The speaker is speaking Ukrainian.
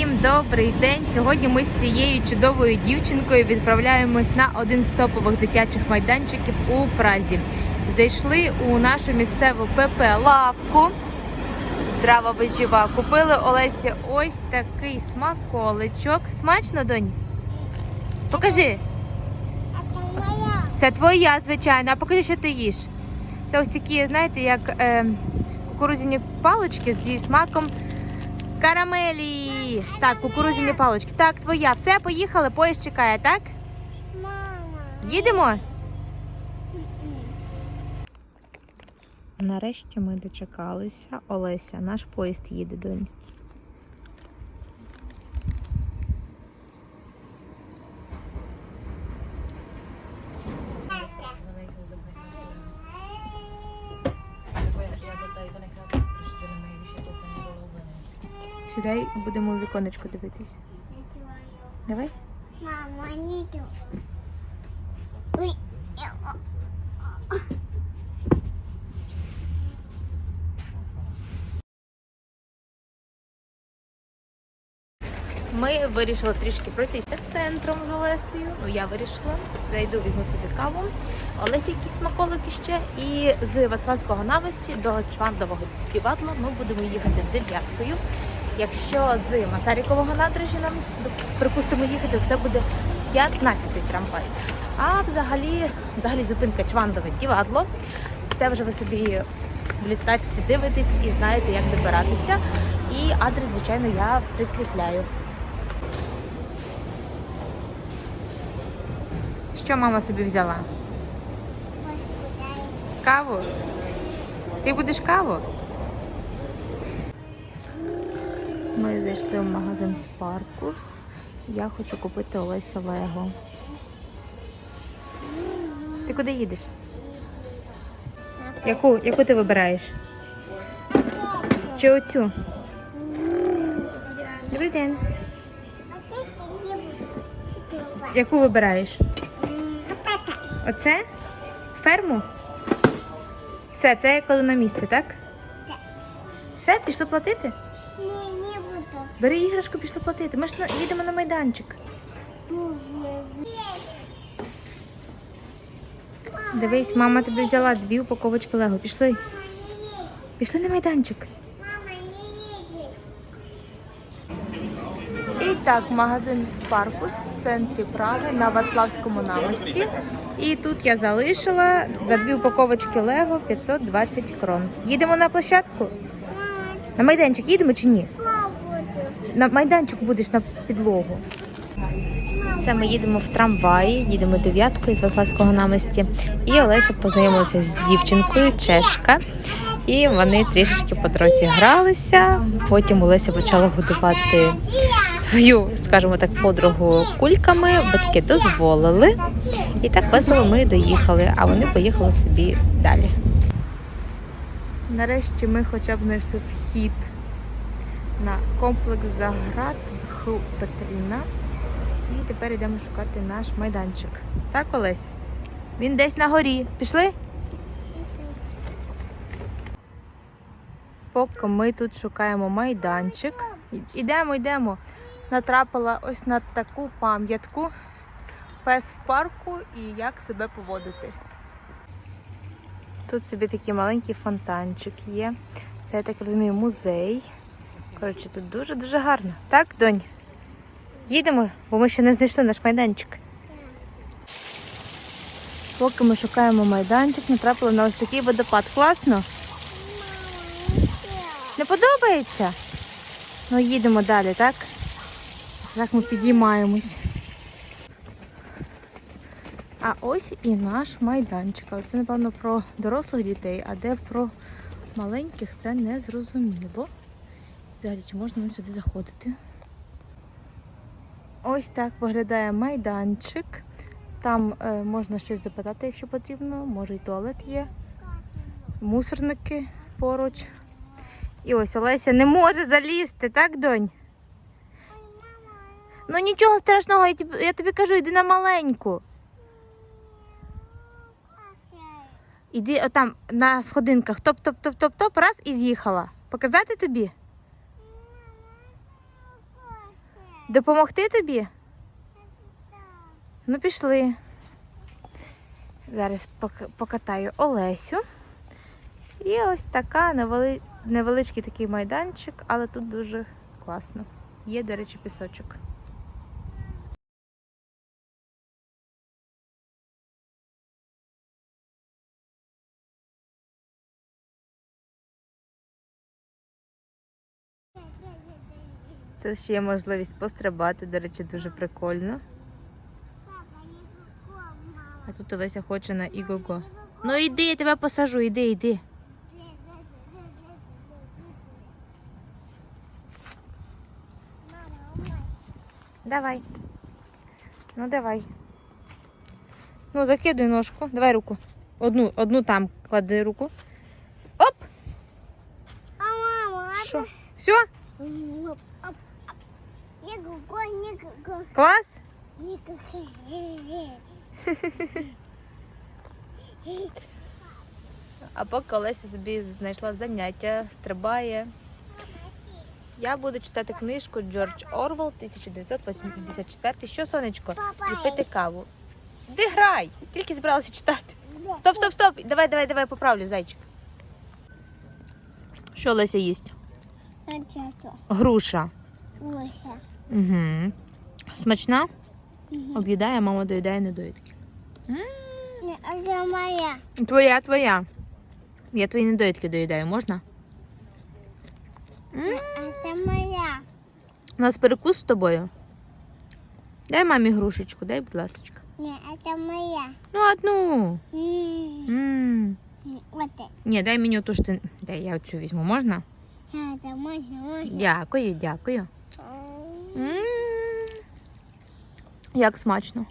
Всім добрий день! Сьогодні ми з цією чудовою дівчинкою відправляємось на один з топових дитячих майданчиків у Празі. Зайшли у нашу місцеву ПП лавку. Здрава вижива. Купили Олесі ось такий смаколичок. Смачно, донь? Покажи. Це твоя, звичайно. А покажи, що ти їш. Це ось такі, знаєте, як е, кукурудзяні палички зі смаком карамелі. Так, кукурудзяні палочки. Так, твоя. Все, поїхали, поїзд чекає, так? Мама. Їдемо? Нарешті ми дочекалися. Олеся, наш поїзд їде, донь. Сідай, будемо у віконечко дивитись. Давай. Мама, не. Ой. Ми вирішили трішки пройтися центром з Олесею. Ну, я вирішила. Зайду, візьму собі каву. Олесі якісь смаколики ще. І з Вацлавського навесті до Чвандового Діватла ми будемо їхати дев'яткою. Якщо з Масарікового надрежі нам припустимо їхати, то це буде 15-й трамвай. А взагалі, взагалі зупинка Чвандове Дівадло. Це вже ви собі в літачці дивитесь і знаєте, як добиратися. І адрес, звичайно, я прикріпляю. Що мама собі взяла? Каву? Ти будеш каву? Ми зайшли в магазин Sparkles. Я хочу купити Олеся Лего. Ти куди їдеш? Яку, яку ти вибираєш? Чи оцю? Добрий день. Яку вибираєш? Оце? Ферму? Все, це я кладу на місце, так? Так. Все, пішли платити? Не, не буду. Бери іграшку, пішли платити. Ми ж на- їдемо на майданчик. Дивись, мама тобі взяла дві упаковочки Лего. Пішли. Мама. Пішли на майданчик. Мама, не. І так, магазин Спаркус в центрі Праги на Вацлавському намості. І тут я залишила за дві упаковочки Лего 520 крон. Їдемо на площадку? На майданчик їдемо чи ні? На майданчик будеш на підлогу. Це ми їдемо в трамваї, їдемо дев'яткою з Ваславського намості. І Олеся познайомилася з дівчинкою Чешка. І вони трішечки по дорозі гралися. Потім Олеся почала годувати свою, скажімо так, подругу кульками. Батьки дозволили. І так весело ми доїхали, а вони поїхали собі далі. Нарешті ми хоча б знайшли вхід на комплекс заград Ху Петрівна. І тепер йдемо шукати наш майданчик. Так, Олесь? Він десь на горі. Пішли? Поки ми тут шукаємо майданчик. Ідемо, йдемо. Натрапила ось на таку пам'ятку. Пес в парку і як себе поводити. Тут собі такий маленький фонтанчик є. Це, я так розумію, музей. Коротше, тут дуже-дуже гарно. Так, донь? Їдемо, бо ми ще не знайшли наш майданчик. Поки ми шукаємо майданчик, натрапили на ось такий водопад. Класно? Не подобається? Ну, їдемо далі, так? Так ми підіймаємось. А ось і наш майданчик. Але це, напевно, про дорослих дітей, а де про маленьких це не зрозуміло. Взагалі, чи можна сюди заходити? Ось так виглядає майданчик. Там е, можна щось запитати, якщо потрібно. Може і туалет є, мусорники поруч. І ось Олеся не може залізти, так, донь? Ну нічого страшного, я тобі, я тобі кажу, йди на маленьку. Іди отам на сходинках, топ-топ-топ-топ-топ, раз і з'їхала. Показати тобі? Допомогти тобі? Ну, пішли. Зараз покатаю Олесю. І ось така невели... невеличкий такий майданчик, але тут дуже класно. Є, до речі, пісочок. Тут ще є можливість пострибати, до речі, дуже прикольно. А тут Олеся хоче на іго-го. Ну йди, я тебе посажу, йди, йди. Давай. Ну давай. Ну, закидуй ножку. Давай руку. Одну, одну там клади руку. Оп! А мама, Що? Все? Оп, оп, оп. Никакой, никакой, Клас? никакой. А поки Олеся собі знайшла заняття, стрибає. Я буду читати книжку Джордж Орвел 1984. Що, сонечко? І пити каву. Ти грай! Тільки збиралася читати. Стоп, стоп, стоп! Давай, давай, давай, поправлю, зайчик. Що Олеся їсть? Это Груша. Ося. Угу. Смачна? Об'їдає, мама доїдає недоїдки. Не, Это моя. Твоя, твоя. Я твої недоїдки доїдаю, можна? М, Это моя. У нас перекус з тобою. Дай мамі грушечку, дай, будь ласка. Не, это моя. Ну, одну. М, М. Вот это. Ні, дай мені оту, що ти. Дай я оцю візьму, можна? Это можно, можно. Дякую, дякую. М. Як смачно.